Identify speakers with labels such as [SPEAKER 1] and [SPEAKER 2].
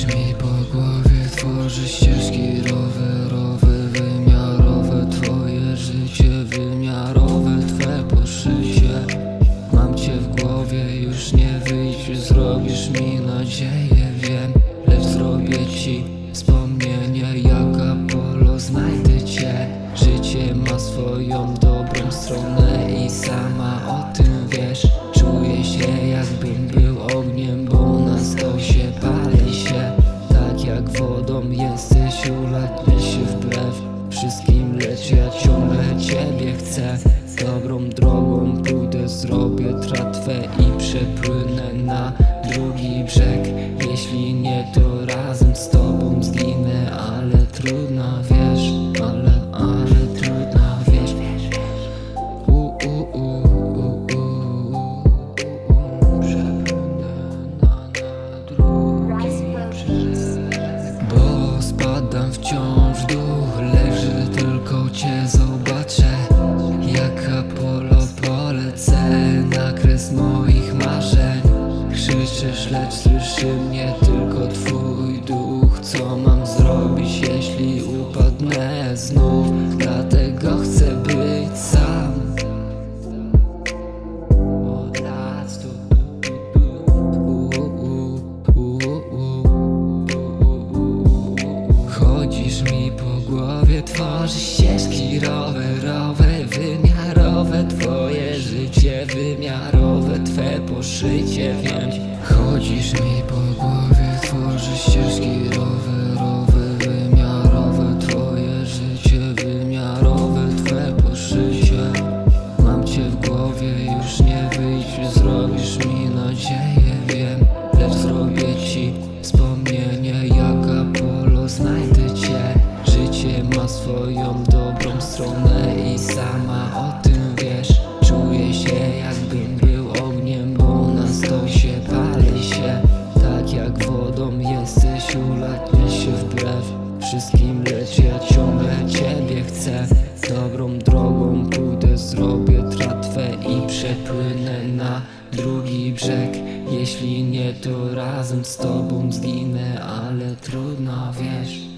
[SPEAKER 1] Uderz mi po głowie, tworzy ścieżki rowerowe Wymiarowe. Twoje życie, wymiarowe twe poszycie. Mam cię w głowie, już nie wyjdziesz, zrobisz mi nadzieję. Wiem, lecz zrobię ci wspomnienie jak Apollo Znajdę cię, życie ma swoją dobrą stronę I sama o tym Dobrą drogą pójdę, zrobię tratwę i przepłynę na drugi brzeg Kres moich marzeń. Krzyczysz, lecz słyszy mnie tylko twój duch. Co mam zrobić, jeśli upadnę znów? Dlatego chcę być sam. Od. Chodzisz mi po głowie, tworzysz ścieżki rowerowe, wymiarowe Twoje życie wymiarowe, Twe poszycie wiem. Chodzisz mi po głowie, tworzysz ścieżki rowerowe, wymiarowe Twoje życie wymiarowe, Twe poszycie. Mam cię w głowie, już nie wyjść, zrobisz mi nadzieję, wiem. Lecz zrobię ci wspomnienie, jak Apollo znajdę cię. Życie ma swoją dobrą stronę i sama o tym ulatnia się wbrew Wszystkim lecz ja ciągle ciebie chcę. Dobrą drogą pójdę, zrobię tratwę i przepłynę na drugi brzeg. Jeśli nie to razem z tobą zginę, ale trudno wiesz